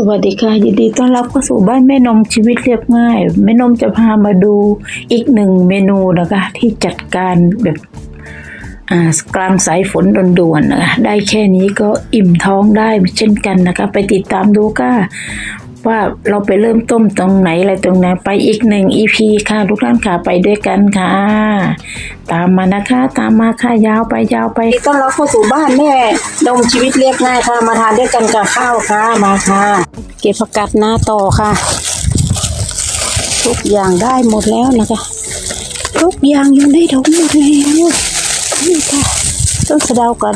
สวัสดีค่ะยินดีต้อนรับเข้าสู่บ้านแม่นมชีวิตเรียบง่าย แม่นมจะพามาดูอีกหนึ่งเมนูนะคะที่จัดการแบบกลางสายฝนด่วนๆนะคะได้แค่นี้ก็อิ่มท้องได้เช่นกันนะคะ ไปติดตามดูค่ะ ว่าเราไปเริ่มต้มตรงไหนอะไรตรงไหนไปอีกหนึ่งอีพีค่ะทุกท่านค่ะไปด้วยกันค่ะ ตามมานะคะ ตามมาค่ะยาวไปยาวไปต้อนรับเข้าสู่บ้านแม่ดมชีวิตเรียบง่ายค่ะมาทานด้วยกันกับข้าวค่ะมาค่ะ เก็บผักกาดหน้าต่อค่ะ ทุกอย่างได้หมดแล้วนะคะทุกอย่างอยู่ในถุงหมดแล้วนี่ค่ะต้นสะเดากับ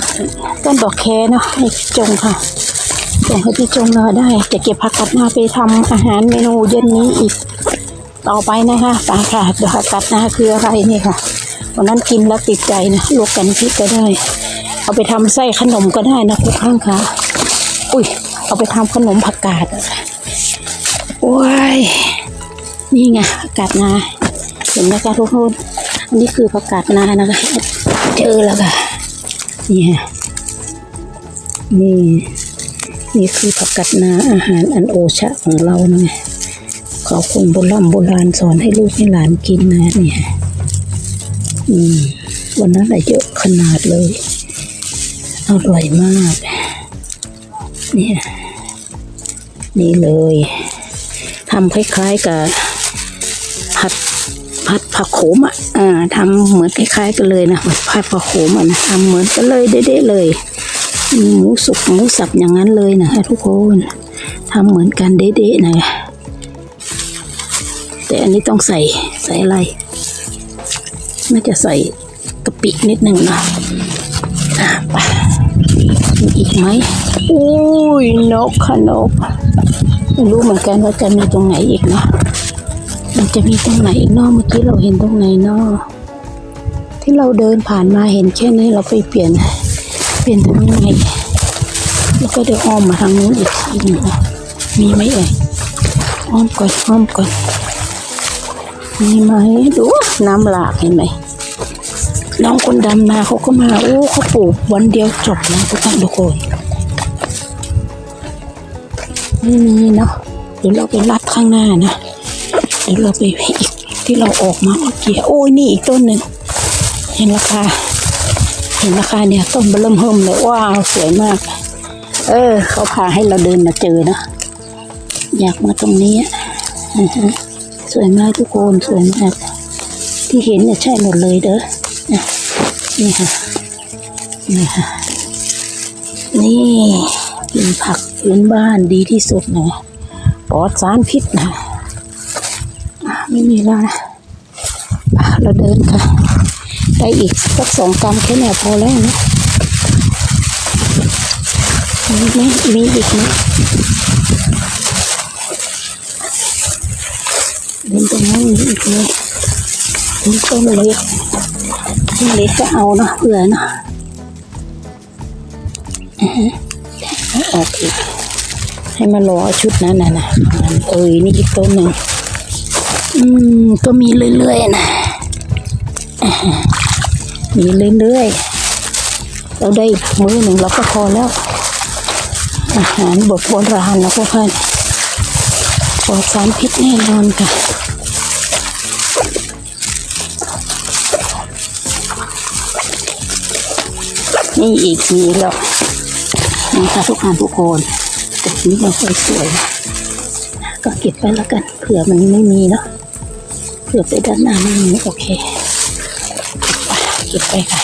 ต้นดอกแคเนาะให้จงค่ะ จงให้พี่จงนาได้ จะเก็บผักกาดหน้าไปทำอาหารเมนูเย็นนี้อีกต่อไปนะคะไปค่ะเดี๋ยวผักกาดหน้าคืออะไรนี่ค่ะวันนั้นกินแล้วติดใจนะลวกกันพริกก็ได้ เอาไปทำไส้ขนมก็ได้นะทุกข้างค่ะอุ้ยเอาไปทำขนมผักกาดโอ้ยนี่ไงผักกาดนาเห็นไหมคะทุกคนอันนี้คือผักกาดนานะคะเจอแล้วค่ะนี่นี่ นี่คือผักกาดนาอาหารอันโอชะของเราเนี่ยเขาคนโบราณโบราณสอนให้ลูกให้หลานกินนะเนี่ยอืมวันนั้นอะเยอะขนาดเลย อร่อยมาก เนี่ยนี่เลยทำคล้ายๆกับผัดผัดผักโขมอะอ่าทำเหมือนคล้ายๆกันเลยนะผัดผัดผักโขมอะนะทำเหมือนกันเลยเด๊ะๆเลย มีหมูสุกหมูสับอย่างนั้นเลยนะทุกคนทำเหมือนกันเด๊ะๆนะแต่อันนี้ต้องใส่ใส่อะไรน่าจะใส่กะปินิดหนึ่งนะอะมีอีกไหมอุ้ยนกค่ะนกไม่รู้เหมือนกันว่าจะมีตรงไหนอีกนะมันจะมีตรงไหนอีกเนอกเมื่อกี้เราเห็นตรงไหนเนอที่เราเดินผ่านมาเห็นแค่นี้เราไปเปลี่ยน เปลี่ยนทางไหนแล้วก็เดี๋ยวอ้อมมาทางนู้นอีกทีหนึงนะมีไหมเอ่ยอ้อมก่อนอ้อมก่อนมีไหมดูน้ำหลากเห็นไหมน้องคนดำนาเขาก็มาโอ้เขาปลูกวันเดียวจบนะทุกท่านทุกคนไม่มีเนาะเดี๋ยวเราไปลัดข้างหน้านะเดี๋ยวเราไปอีกที่เราออกมาเมื่อกี้โอ้ยนี่อีกต้นหนึ่งเห็นราคา เห็นราคาเนี่ยต้นเบอร์เริ่มเพิ่มเลยว้าวสวยมาก เออ เขาพาให้เราเดินมาเจอนะอยากมาตรงนี้สวยมากทุกคนสวยมากที่เห็นเนี่ยใช่หมดเลยเด้อนี่ค่ะนี่ค่ะนี่กินผักพื้นบ้านดีที่สุดนะปลอดสารพิษนะไม่มีแล้วนะอะเราเดินค่ะ ได้อีกสักสองกรัมแค่นี้พอแล้วนะมีไหมมีอีกไหมเดินตรงนั้นมีอีกไหมมีต้นเล็กต้นเล็กก็เอาเนาะเผื่อเนาะออฮึเออกอีกให้มารอชุดนั้นน่ะนะเอ้ยนี่อีกต้นหนึ่งอืมก็มีเรื่อยๆนะอือฮึ มีเรื่อยๆ เราได้มือหนึ่งเราก็พอแล้ว อาหารบดโบราณนะพวกท่านปลอดสารพิษแน่นอนค่ะนี่อีกมีแล้วนี่ค่ะทุกคนทุกคนแต่นี้เราสวยๆก็เก็บไปแล้วกันเผื่อมันไม่มีเนาะเผื่อไปด้านหน้าไม่มีโอเค เก็บไปค่ะ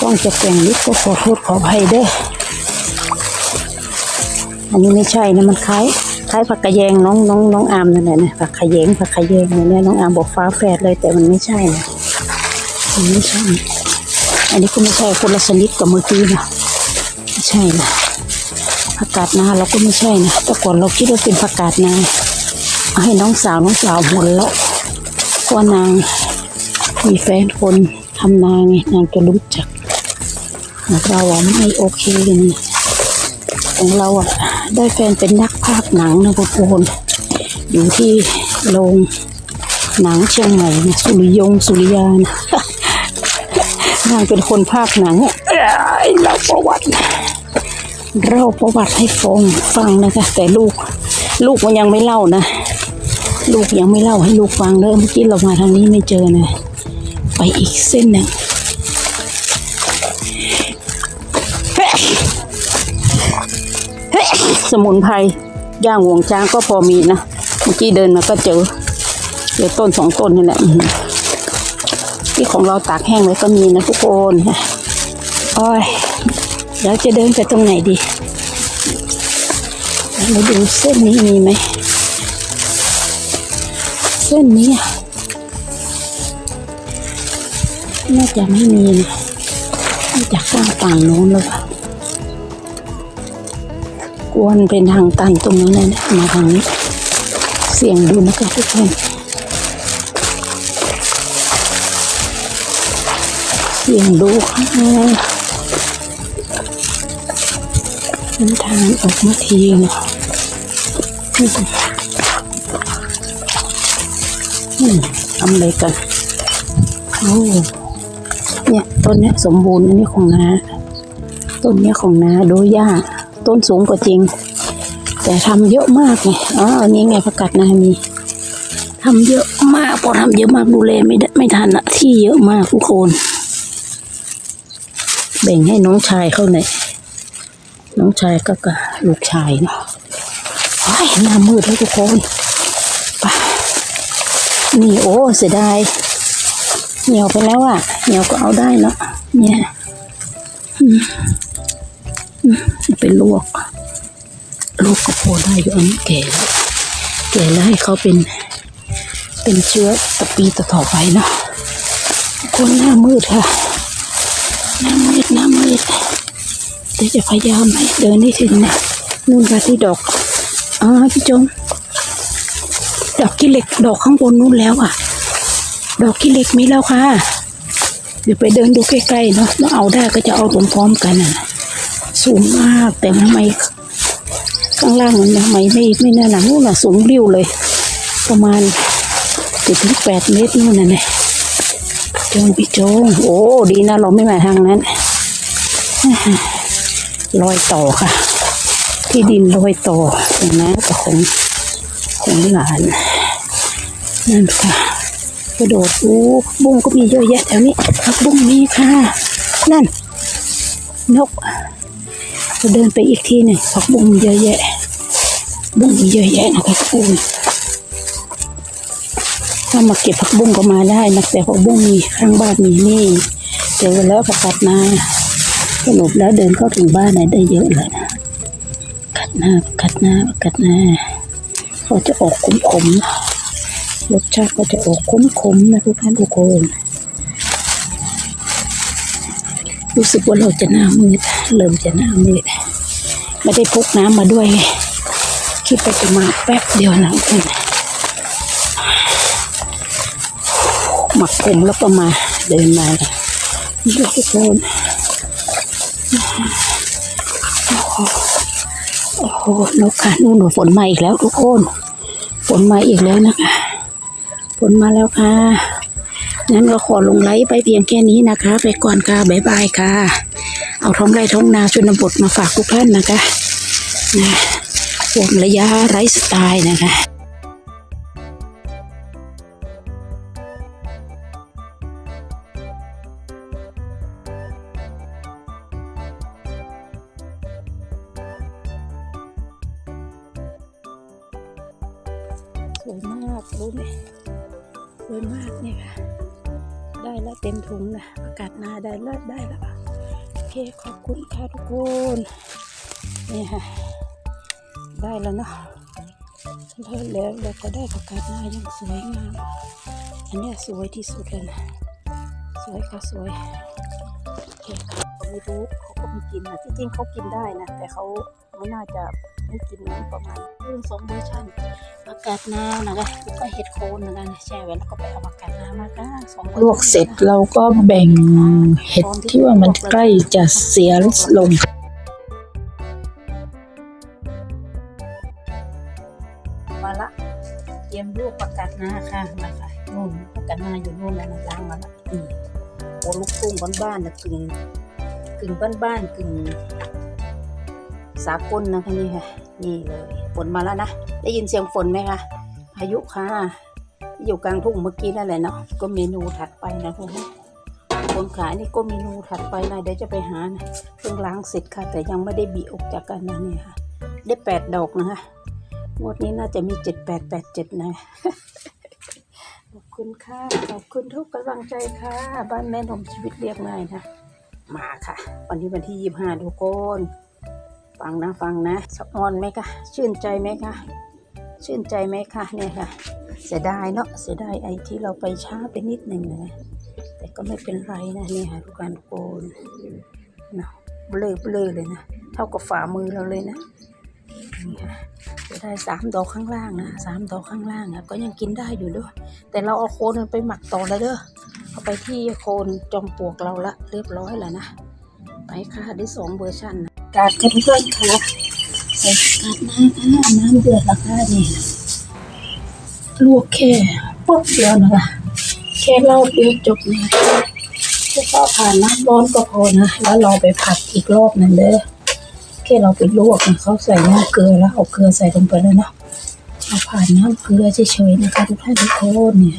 กล้องจะแกว่งนิดก็ขอโทษขออภัยเด้ออันนี้ไม่ใช่นะมันคล้ายคล้ายผักกระแยงน้องน้องน้องอามนั่นแหละนะผักขะแยงผักขะแยงเนี่ยน้องอามบอกฟ้าแฝดเลยแต่มันไม่ใช่นะมันไม่ใช่ อันนี้ก็ไม่ใช่คนละชนิดกับเมื่อกี้นะไม่ใช่นะผักกาดนาเราก็ไม่ใช่นะแต่ก่อนเราคิดว่าเป็นผักกาดนาให้น้องสาวน้องสาวหมดแล้วเพราะว่านางมีแฟนคน ทำนาไงนางจะรู้จักเราอะไม่โอเคเลยนี่ของเราอะได้แฟนเป็นนักภาคหนังนะทุกคนอยู่ที่โรงหนังเชียงใหม่สุริยงสุริยานนางเป็นคนภาคหนังอะเราประวัติเล่าประวัติให้ฟังฟังนะคะ แต่ลูก ลูกมันยังไม่เล่านะ ลูกยังไม่เล่าให้ลูกฟังเลยเมื่อกี้เรามาทางนี้ไม่เจอนะ ไปอีกเส้นหนึ่งเฮ้ยเฮ้ยสมุนไพรย่างวงจ้างก็พอมีนะ เมื่อกี้เดินมาก็เจอเจอต้นสองต้นนี่แหละที่ของเราตากแห้งไว้ก็มีนะทุกคนโอ้ยเดี๋ยวจะเดินไปตรงไหนดีเราดูเส้นนี้มีไหม เส้นนี้อะ น่าจะไม่มีนะน่าจะข้างฝั่งโน้นเลยกวนเป็นทางตันตรงนั้นเลยนะมาทางนี้ เสี่ยงดูนะคะทุกคนเสี่ยงดูค่ะเป็นทางออกมาทีเนาะอืมทำอะไรกันโอ้ เนี่ยต้นเนี้ยสมบูรณ์อันนี้ของนาต้นเนี้ยของนาดูหญ้าต้นสูงกว่าจริง แต่ทำเยอะมากไงอ๋ออันนี้ไงประกาศนามีทำเยอะมากพอทำเยอะมากดูแลไม่ได้ไม่ทันอะที่เยอะมากทุกคน แบ่งให้น้องชายเข้าหน่อยน้องชายก็กับลูกชายเนาะโอ้ยหน้ามืดแล้วทุกคนไปนี่โอ้เสียดาย เหนียวไปแล้วอะ เหนียวก็เอาได้เนาะเนี่ยอืมอืมไปลวกลูกก็พอได้อยู่อันนี้แก่แล้วแก่แล้วให้เขาเป็น เป็นเชื้อตะปีต่อไปเนาะคนหน้ามืดค่ะหน้ามืดหน้ามืดแต่จะพยายามให้เดินให้ถึงนะนู่นค่ะที่ดอกอ๋อพี่จงดอกขี้เล็กดอกข้างบนนู้นแล้วอะ ดอกขี้เหล็กมีแล้วค่ะ เดี๋ยวไปเดินดูใกล้ๆเนาะแล้วเอาได้ก็จะเอาพร้อมๆกันน่ะสูงมากแต่ทำไมข้างล่างมันทำไมไม่ไม่น่าหนังนู่นน่ะสูงริ้วเลย ประมาณเจ็ดถึงแปดเมตรนู่นน่ะเนี่ยจงพี่โจงโอ้ดีนะเราไม่มาทางนั้นรอยต่อค่ะ ที่ดินรอยต่อของน้กับของของหลานนั่นค่ะ กระโดดโอ้บุ้งก็มีเยอะแยะแถวนี้ผักบุ้งมีค่ะ นั่น นกเราเดินไปอีกทีหนึ่งผักบุ้งเยอะแยะ บุ้งมีเยอะแยะนะคะทุกคนถ้ามาเก็บผักบุ้งก็มาได้นะแต่ผักบุ้งมีข้างบ้านมีนี่เจอแล้วผักกัดนาสรุปแล้วเดินเข้าถึงบ้านไหนได้เยอะเลยนะกัดหน้ากัดหน้ากัดหน้าเขาจะออกขมๆนะ รสชาติก็จะออกขมๆนะทุกท่านทุกคนรู้สึกว่าเราจะหน้ามืดเริ่มจะหน้ามืดไม่ได้พกน้ำมาด้วย คิดไปจะมาแป๊บเดียวนะคุณหมักผมแล้วก็มาเดินมานี่ทุกคนโอ้โหนกค่ะนู่นฝนมาอีกแล้วทุกคน ฝนมาอีกแล้วนะคะ ฝนมาแล้วค่ะงั้นก็ขอลงไลฟ์ไปเพียงแค่นี้นะคะ ไปก่อนค่ะบ๊ายบายค่ะ เอาท้องไร่ท้องนาชนบทมาฝากทุกท่านนะคะนะวงระยะไร้สไตล์นะคะ นี่ค่ะ ได้แล้วเนาะแล้วแล้วแล้วก็ได้ประกาศนาย่างสวยงาม อันนี้สวยที่สุดเลยนะ สวยค่ะสวยเคค่ะไม่รู้เขาก็ไม่กินนะที่จริงเขากินได้นะ แต่เขาไม่น่าจะไม่กินนะประมาณเรื่องสองเวอร์ชันประกาศนานะคะแล้วก็เห็ดโคนนะคะแช่ไว้แล้วก็ไปเอาประกาศนามาก็สองลวกเสร็จเราก็แบ่งเห็ดที่ว่ามันใกล้จะเสียลง กประกาศนาค่ะมาค่ะนู่นประกาศนาอยู่นู่นนะล้างมาละอืมโอ้ลูกทุ่งบ้านๆนะกึ่งกึ่งบ้านๆกึ่งสากลนะคะนี่ค่ะนี่เลยฝนมาแล้วนะได้ยินเสียงฝนไหมคะพายุค่ะ อยู่กลางทุ่งเมื่อกี้นั่นแหละเนาะก็เมนูถัดไปนะพวกนี้คนขายนี่ก็เมนูถัดไปนะเดี๋ยวจะไปหานะเพิ่งล้างเสร็จค่ะ แต่ยังไม่ได้บีออกจากกันนะนี่ค่ะ ได้แปดดอกนะคะ งวดนี้น่าจะมีเจ็ดแปดแปดเจ็ดนะ ขอบคุณค่ะ ขอบคุณทุกกำลังใจค่ะ บ้านแม่นมชีวิตเรียบง่ายนะ มาค่ะ วันนี้วันที่ยี่ห้าทุกคน ฟังนะฟังนะสะออนไหมคะ ชื่นใจไหมคะ ชื่นใจไหมคะเนี่ยค่ะ เสียดายเนาะ เสียดายไอ้ที่เราไปช้าไปนิดหนึ่งนะแต่ก็ไม่เป็นไรนะเนี่ยค่ะทุกการโกนเนาะเบลอเบลอเลยนะ เท่ากับฝ่ามือเราเลยนะนี่ค่ะจะ ได้สามดอกข้างล่างนะสามดอกข้างล่างอะก็ยังกินได้อยู่ด้วยแต่เราเอาโคนมันไปหมักต่อแล้วเด้อเอาไปที่โคนจอมปลวกเราละเรียบร้อยแล้วนะไปค่ะได้สองเวอร์ชันนะกาดเพื่อนค่ะใส่กาดน้ำค่ะน้ำเดือดละค่ะนี่ลวกแค่ปุ๊บเดียวนะคะแค่เราเดียวจบเลยแค่ก็ผ่านน้ำร้อนก็พอนะ แล้วเราไปผัดอีกรอบหนึงเด้อ ค่เราไปลวกนะเขาใส่น้ำเกลือแล้วเอาเกลือใส่ลงไปเลยเนาะเอาผ่านน้ำเกลือเฉยๆนะคะทุกท่านทุกคนเนี่ย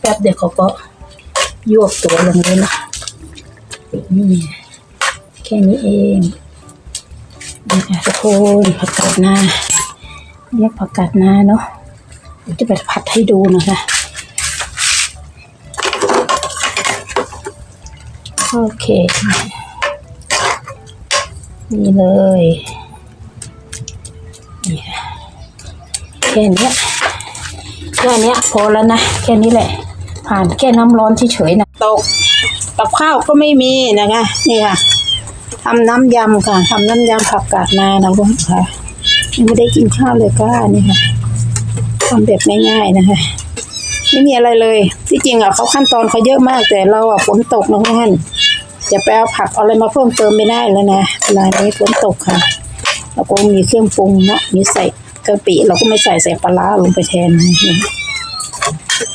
แป๊บเดียวเขาก็ยวกตัวลงเลยนะนี่แค่นี้เองนี่ค่ะทุกคนผักกาดหน้าเรียกผักกาดนาเนาะเดี๋ยวจะไปผัดให้ดูนะคะโอเค นี่เลยแค่นี้แค่นี้พอแล้วนะแค่นี้แหละ ผ่านแค่น้ำร้อนเฉยๆนะตกกับข้าวก็ไม่มีนะคะนี่ค่ะทำน้ำยำค่ะทำน้ำยำผักกาดนานะคุณค่ะยังไม่ได้กินข้าวเลยก็นี่ค่ะทำแบบง่ายๆนะคะไม่มีอะไรเลย ที่จริงอะเขาขั้นตอนเขาเยอะมากแต่เราอะฝนตกนะท่าน จะไปเอาผักอะไรมาเพิ่มเติมไม่ได้แล้วนะเวลานี้ฝนตกค่ะแล้วก็มีเครื่องปรุงเนาะมีใส่กะปิเราก็ไม่ใส่ใส่ปลาร้าลงไปแทนนะ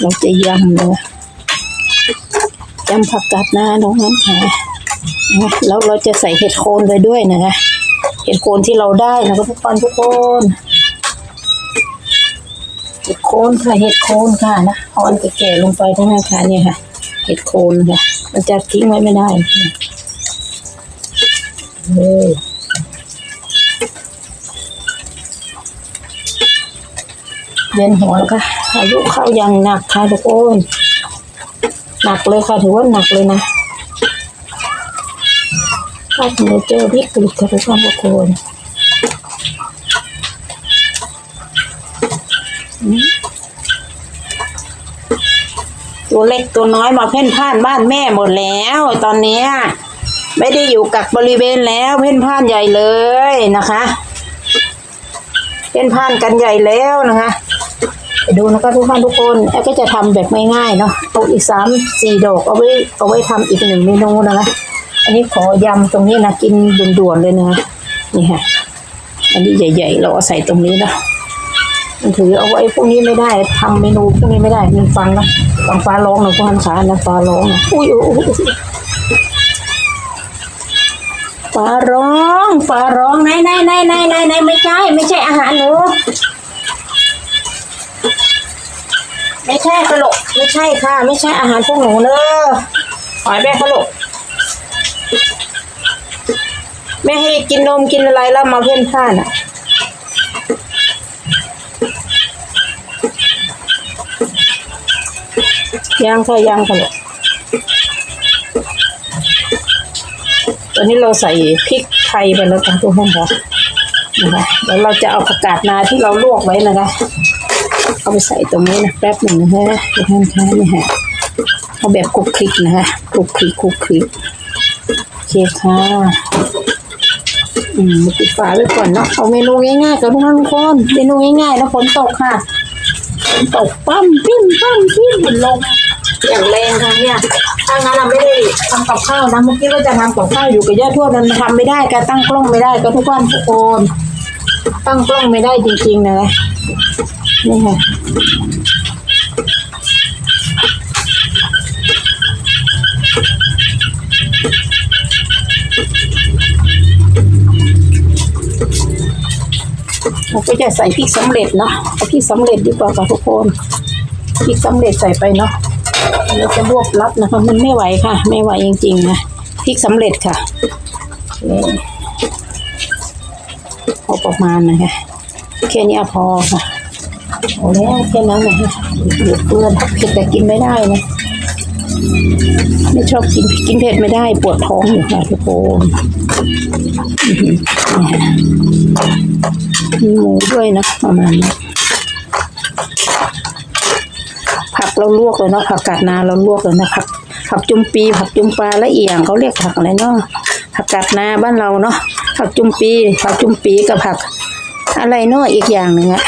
เราจะยำเลยยำผักกาดหน้าน้องนั้นค่ะแล้วเราจะใส่เห็ดโคนไปด้วยนะคะเห็ดโคนที่เราได้นะครับทุกคนทุกคนเห็ดโคนค่ะเห็ดโคนค่ะนะอาอันแก่ๆลงไปทั้งนั้นค่ะเนี่ยค่ะ เห็ดโคนค่ะมันจะทิ้งไว้ไม่ได้เลยเวียนหัวแล้วค่ะอายุเข้ายังหนักค่ะทุกคนหนักเลยค่ะถือว่าหนักเลยนะถ้าเจอเจอวิกฤตค่ะทุกคนทุกคน ตัวเล็กตัวน้อยมาเพ่นพ่านบ้านแม่หมดแล้ว ตอนนี้ไม่ได้อยู่กักบริเวณแล้วเพ่นพ่านใหญ่เลยนะคะ เพ่นพ่านกันใหญ่แล้วนะคะดูนะคะทุกท่านทุกคนแอก็จะทำแบบง่ายๆเนาะเอาอีกสามสี่ดอกเอาไว้เอาไว้ทำอีกหนึ่งเมนูนะคะอันนี้ขอยำตรงนี้นะกินด่วนๆเลยนะคะนี่ค่ะอันนี้ใหญ่ ๆ เราเอาใส่ตรงนี้นะมันถือเอาไว้พวกนี้ไม่ได้ทำเมนูพวกนี้ไม่ได้มันฟังนะ ฟังฟ้าร้องนะพวกหันขานะฟ้าร้องอุ้ยฟ้าร้องฟ้าร้องไหนไหนไหนไหนไหนไหนไม่ใช่ ไม่ใช่อาหารหนูไม่ใช่ขลุกไม่ใช่ค่ะ ไม่ใช่อาหารพวกหนูเนอะหอยแม่ขลุกแม่ให้กินนมกินอะไรแล้วมาเพ่นพ่านอะ ย่างค่ะย่างค่ะลูกตอนนี้เราใส่พริกไทยไปแล้วค่ะทุกท่านค่ะนะคะแล้วเราจะเอาผักกาดนาที่เราลวกไว้นะคะ เอาไปใส่ตรงนี้นะแป๊บหนึ่งนะคะทุกท่านคะนี่ฮะเอาแบบคลุกคลิกนะคะคลุกคลิกคลุกคลิกโอเคค่ะอืมปิดฝาไว้ก่อนเนาะเอาเมนูง่ายๆกับทุกท่านทุกคนเมนูง่ายๆแล้วฝนตกค่ะ ตกปั้มปิ้มปั้มปิ้มลงอย่างแรงค่ะเนี่ยถ้างั้นเราไม่ได้ทำกับข้าวนะเมื่อกี้ว่าจะทำกับข้าวอยู่กับย่าทวดมันทำไม่ได้การตั้งกล้องไม่ได้ก็ทุกวันทุกคนตั้งกล้องไม่ได้จริงๆนะนี่ค่ะ เราก็จะใส่พริกสำเร็จเนาะเอาพริกสำเร็จดีกว่าค่ะทุกคนพริกสำเร็จใส่ไปเนาะเราจะรวบรัดนะคะมันไม่ไหวค่ะ ไม่ไหวจริงๆนะพริกสำเร็จค่ะพอประมาณนะคะแค่นี้พอค่ะเอาแล้วแค่นั้นนะคะเดือดเปื้อนเผ็ดแต่กินไม่ได้นะ ไม่ชอบกินกินเผ็ดไม่ได้ปวดท้องอยู่ค่ะทุกคนอื้อหือนี่ค่ะมีหมูด้วยนะประมาณนี้ผักเราลวกเลยเนาะผักกาดนาเราลวกเลยนะผักผักจุมปี ผักจุมปลาและเอียงเขาเรียกผักอะไรเนาะผักกาดนาบ้านเราเนาะผักจุมปี ผักจุมปีกับผัก อะไรเนาะอีกอย่างหนึ่งอะ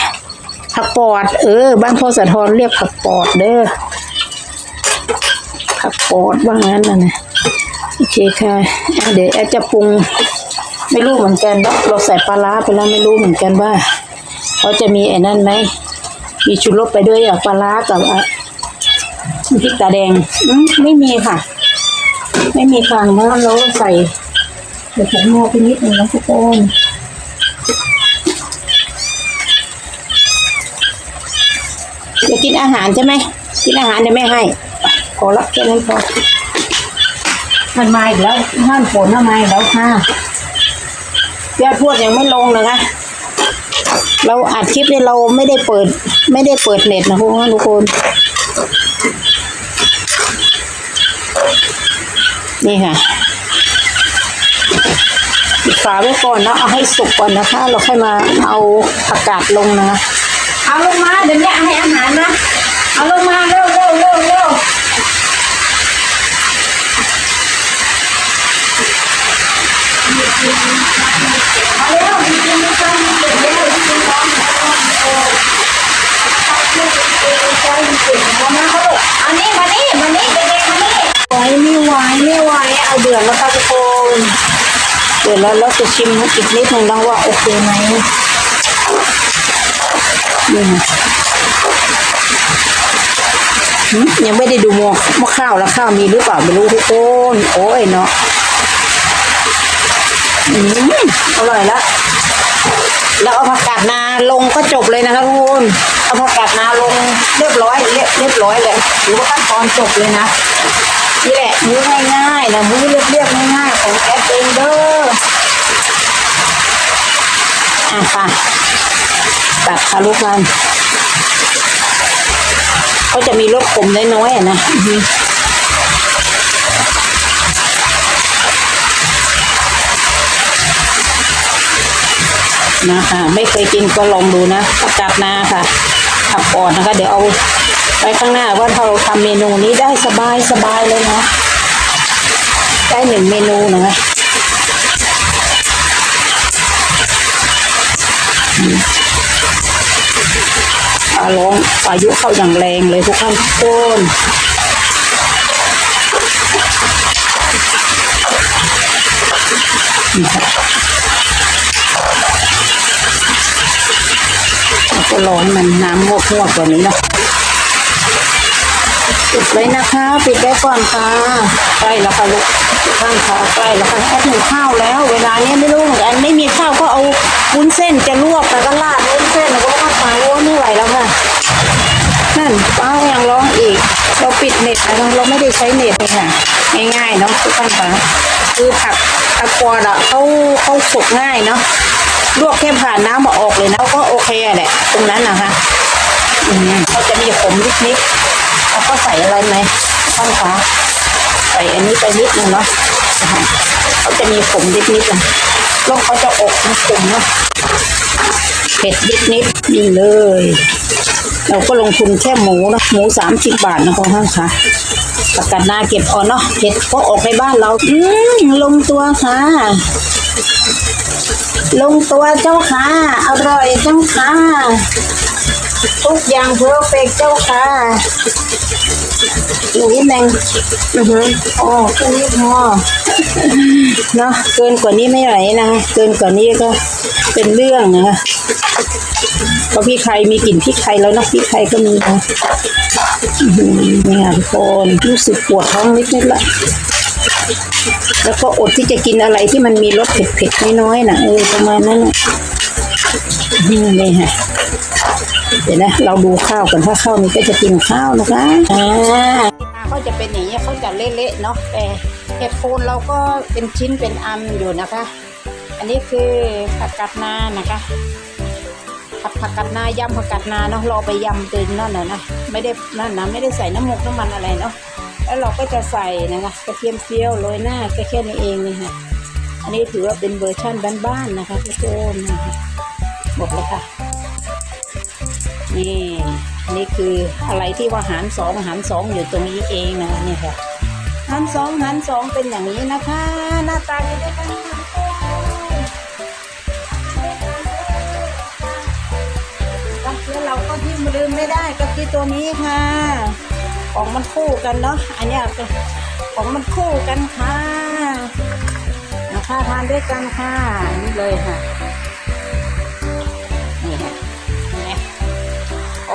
ผักปอด เออ บ้านพ่อสะทอนเรียกผักปอดเด้อ ผักปอดว่างั้นนะนะโอเคค่ะเดี๋ยวแอดจะปรุงไม่รู้เหมือนกันเนาเราใส่ปลาร้าไปแล้วไม่รู้เหมือนกันว่าเขาจะมีไอ้นั่นไหมมีชูรสไปด้วยอะปลาร้ากับพริกตาแดงอืมไม่มีค่ะ ไม่มีค่ะเพราะเราใส่เดี๋ยวผมโม่ไปนิดนึงนะทุกคนจะกินอาหารใช่ไหมกินอาหารเดี๋ยวไม่ให้ อรับแค่นั้นพอมันมาอีกแล้วห้ามฝนทำไมาอีกแล้วค่ะยอดพวดยังไม่ลงนะคะ เราอัดคลิปเนี่ยเราไม่ได้เปิด ไม่ได้เปิดเน็ตนะพวกทุกคน นี่ค่ะปิดฝาไว้ก่อนนะเอาให้สุกก่อนนะคะ เราค่อยมาเอาผักกาดลงนะ เอาลงมาเดี๋ยวนี้ให้อาหารนะ เอาลงมาเร็วเร็วเร็วเร็ว เอาเดือดแล้วค่ะทุกคนเดือดแล้วเราจะชิมอีกนิดหนึ่งแล้วว่าโอเคไหมนี่ค่ะหืมยังไม่ได้ดูหม้อหม้อข้าวแล้วข้าวมีหรือเปล่าไม่รู้ทุกคนโอ้ยเนาะอืมอร่อยละแล้วเอาผักกาดนาลงก็จบเลยนะคะทุกคนเอาผักกาดนาลงเรียบร้อยเรียบเรียบร้อยเลยหรือว่าขั้นตอนจบเลยนะ นี่แหละมื้อง่ายๆนะมื้อเรียบๆง่ายๆของแอดเองเด้ออะค่ะตัดค่ะลูกมันก็จะมีรสขมน้อยๆอะนะนะคะไม่เคยกินก็ลองดูนะผักกาดนาค่ะผักอ่อนนะคะ เดี๋ยวเอา ไว้ข้างหน้าว่าเราทำเมนูนี้ได้สบายสบายเลยนะ ได้หนึ่งเมนูนะอาร้องพายุเข้าอย่างแรงเลยทุกท่านทุกคนนี่ค่ะแล้วก็ร้อนมันน้ำงวกงวกกว่านี้นะ ปิดไว้นะคะ ปิดไว้ก่อนค่ะใกล้แล้วค่ะลูกข้างขาใกล้แล้วค่ะแอดหนึ่งข้าวแล้ว เวลาเนี้ยไม่รู้เหมือนกันไม่มีข้าวก็เอาวุ้นเส้นจะลวกแล้วก็ราดวุ้นเส้นแล้วก็มาปาโอ้ไม่ไหวแล้วค่ะนั่นป้ายังร้องอีก เราปิดเน็ตนะคะเราไม่ได้ใช้เน็ตเลยค่ะง่ายๆเนาะทุกท่านค่ะคือผักตะกวดอะเขาเขาสุกง่ายเนาะลวกแค่ผ่านน้ำมาออกเลยนะก็โอเคแหละตรงนั้นนะคะอืมเขาจะมีขมนิดๆ แล้วก็ใส่อะไรไหมข้างฟ้าใส่อันนี้ไปนิดนึงเนาะเขาจะมีขมนิดๆนะแล้วเขาจะอกมันขมเนาะเผ็ดนิดๆนี่เลย เราก็ลงทุนแค่หมูนะหมูสามสิบบาทนะคุณท่านคะประกันหน้าเก็บออนเนาะเผ็ดก็ออกในบ้านเรา อืมลงตัวค่ะ ลงตัวเจ้าค่ะ อร่อยเจ้าค่ะ ทุกอย่างเพอร์เฟกเจ้าค่ะอีกนิดนึงอือฮึอ๋อแค่นี้พอเนาะเกินกว่านี้ไม่ไหวนะเกินกว่านี้ก็เป็นเรื่องนะคะเพราะพี่ไข่มีกลิ่นพริกไทยแล้วนะพริกไทยก็มีนะนี่ค่ะทุกคนรู้สึกปวดท้องนิดๆละแล้วก็อดที่จะกินอะไรที่มันมีรสเผ็ดๆน้อยๆนะเออประมาณนั้นนะนี่ค่ะ เดี๋ยวนะเราดูข้าวกันถ้าข้าวนี้ก็จะกินข้าวนะคะอ่าเขาจะเป็นอย่างนี้ยเขาจะเละๆเนาะแต่เห็ดโคนเราก็เป็นชิ้นเป็นอันอยู่นะคะ อันนี้คือผักกาดนานะคะผัดผักกาดนายำผักกาดนาเนาะเราไปยำเป็นนั่นน่ะนะไม่ได้นั่นนะไม่ได้ใส่น้ำมกน้ำมันอะไรเนาะแล้วเราก็จะใส่นะคะกระเทียมเจียวโรยหน้าก็แค่นี้เองนี่ค่ะอันนี้ถือว่าเป็นเวอร์ชั่นบ้านๆนะคะทุกคนนะคะหมดเลยค่ะ นี่นี่คืออะไรที่ว่าหารสองหารสองอยู่ตรงนี้เองนะนี่ค่ะหารสองหารสองเป็นอย่างนี้นะคะ หน้าตาจะได้กันค่แล้วเราก็ที่ลืมไม่ได้ก็คือตัวนี้ค่ะ ของมันคู่กันเนาะอันนี้ของมันคู่กันค่ะนะคะทานด้วยกันค่ะนี่เลยค่ะ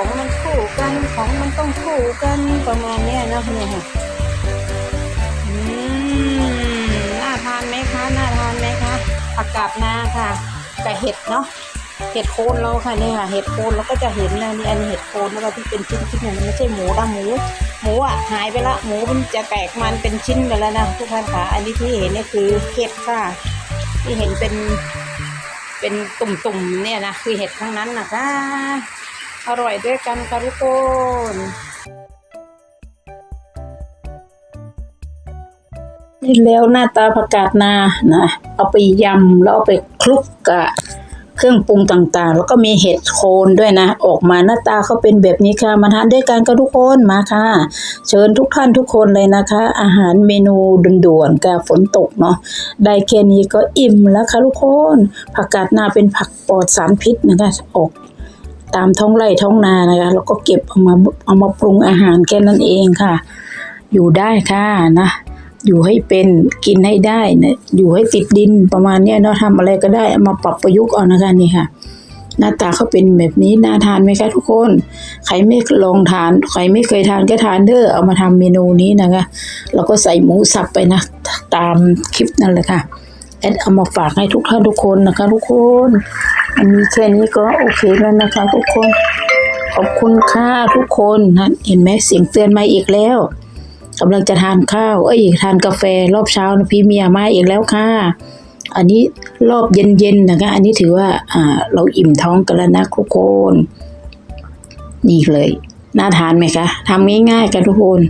ของมันคู่กันของมันต้องคู่กันประมาณเนี้ยนะเนี่ยค่ะอืมน่าทานไหมคะน่าทานไหมคะผักกาดนาค่ะกับเห็ดเนาะเห็ดโคนเราค่ะนี่ค่ะเห็ดโคนเราก็จะเห็นนะนี่อันนี้เห็ดโคนแล้วที่เป็นชิ้นๆเนี่ยมันไม่ใช่หมูนะหมูหมูอะหายไปละหมูมันจะแตกมันเป็นชิ้นไปแล้วนะทุกท่านค่ะ อันนี้ที่เห็นเนี่ยคือเห็ดค่ะที่เห็นเป็นเป็นตุ่มๆเนี่ยนะคือเห็ดทั้งนั้นนะคะ อร่อยด้วยกันค่ะทุกคนนี่แล้วหน้าตาผักกาดนานะ เอาไปยำแล้วเอาไปคลุกกับเครื่องปรุงต่างๆ แล้วก็มีเห็ดโคนด้วยนะ ออกมาหน้าตาเขาเป็นแบบนี้ค่ะ มาทานด้วยกันกับทุกคนมาค่ะ เชิญทุกท่านทุกคนเลยนะคะ อาหารเมนูด่วนๆกับฝนตกเนาะได้แค่นี้ก็อิ่มแล้วค่ะทุกคน ผักกาดนาเป็นผักปลอดสารพิษนะคะ ออก ตามท้องไร่ท้องนานะคะแล้วก็เก็บเอามาเอามาปรุงอาหารแค่นั้นเองค่ะ อยู่ได้ค่ะนะ อยู่ให้เป็นกินให้ได้นะอยู่ให้ติดดินประมาณเนี้ยเนาะทำอะไรก็ได้เอามาปรับประยุกต์เอานะคะนี่ค่ะ หน้าตาเขาเป็นแบบนี้น่าทานไหมคะทุกคน ใครไม่ลองทานใครไม่เคยทานก็ทานเด้อเอามาทำเมนูนี้นะคะแล้วก็ใส่หมูสับไปนะ ตามคลิปนั่นเลยค่ะแอดเอามาฝากให้ทุกท่านทุกคนนะคะ ทุกคน อันนี้แค่นี้ก็โอเคแล้วนะคะทุกคน ขอบคุณค่ะทุกคนนะเห็นไหมเสียงเตือนมาอีกแล้วกำลังจะทานข้าว เอ้ยทานกาแฟรอบเช้านะพี่เมียมาอีกแล้วค่ะ อันนี้รอบเย็นๆนะคะ อันนี้ถือว่าอ่าเราอิ่มท้องกันแล้วนะทุกคน นี่เลย น่าทานไหมคะทำง่ายๆกันทุกคน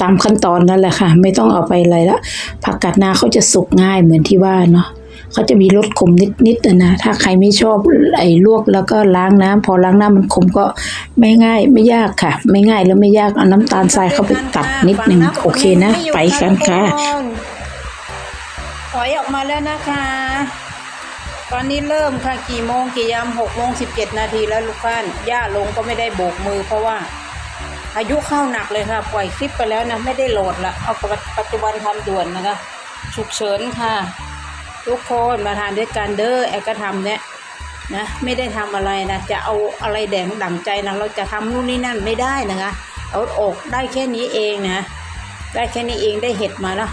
ตามขั้นตอนนั่นแหละค่ะ ไม่ต้องเอาไปอะไรละผักกาดนาเขาจะสุกง่ายเหมือนที่ว่าเนาะ เขาจะมีรสขมนิดๆนะถ้าใครไม่ชอบไอ้ลวกแล้วก็ล้างน้ำพอล้างน้ำมันขมก็ไม่ง่ายไม่ยากค่ะ ไม่ง่ายแล้วไม่ยากเอาน้ำตาลทรายเข้าไปตัดนิดหนึ่งโอเคนะ ไปกันค่ะถอยออกมาแล้วนะคะ ตอนนี้เริ่มค่ะกี่โมงกี่ยามหกโมงสิบเจ็ดนาทีแล้วลูกท่านย่าลงก็ไม่ได้โบกมือเพราะว่าพายุเข้าหนักเลยค่ะ ปล่อยคลิปไปแล้วนะ ไม่ได้โหลดละเอาปัจจุบันทำด่วนนะคะฉุกเฉินค่ะ ทุกคนมาทานด้วยกันเด้อแอลก็ทำเนี่ยนะไม่ได้ทำอะไรนะจะเอาอะไรแดงดั่งใจนะเราจะทำนู่นนี่นั่นไม่ได้นะคะเอาอกได้แค่นี้เองนะ ได้แค่นี้เองได้เห็ดมาแล้ว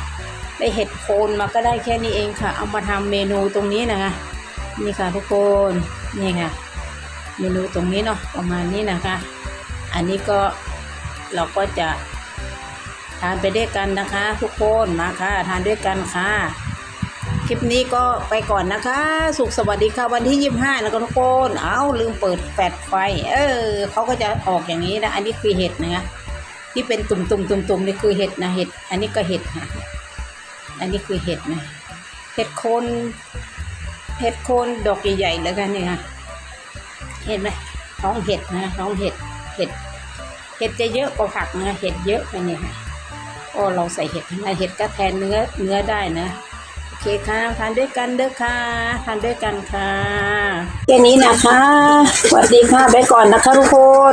ได้เห็ดโคนมาก็ได้แค่นี้เองค่ะ เอามาทำเมนูตรงนี้นะคะนี่ค่ะทุกคนนี่ค่ะ เมนูตรงนี้เนาะประมาณนี้นะคะ อันนี้ก็เราก็จะทานไปด้วยกันนะคะ ทุกคนมาค่ะทานด้วยกันค่ะ คลิปนี้ก็ไปก่อนนะคะ สุขสวัสดีค่ะ วันที่ยี่ห้าแล้วก็ทุกคนเอาลืมเปิดแฟลชไฟ เออเขาก็จะออกอย่างนี้นะ อันนี้คือเห็ดนะคะที่เป็นตุ่มตุ่มตุ่มตุ่มนี่คือเห็ดนะเห็ด อันนี้ก็เห็ดค่ะอันนี้คือเห็ดนะเห็ดโคนเห็ดโคนดอกใหญ่ๆแล้วกันเนี่ยค่ะเห็นไหมท้องเห็ดนะท้องเห็ดเห็ดเห็ดจะเยอะกว่าผักนะเห็ดเยอะไปเนี่ยค่ะโอ้เราใส่เห็ดนะเห็ดก็แทนเนื้อเนื้อได้นะ เคค่ะทานด้วยกันเด้อค่ะทานด้วยกันค่ะแค่นี้นะคะสวัสดีค่ะไปก่อนนะคะทุกคน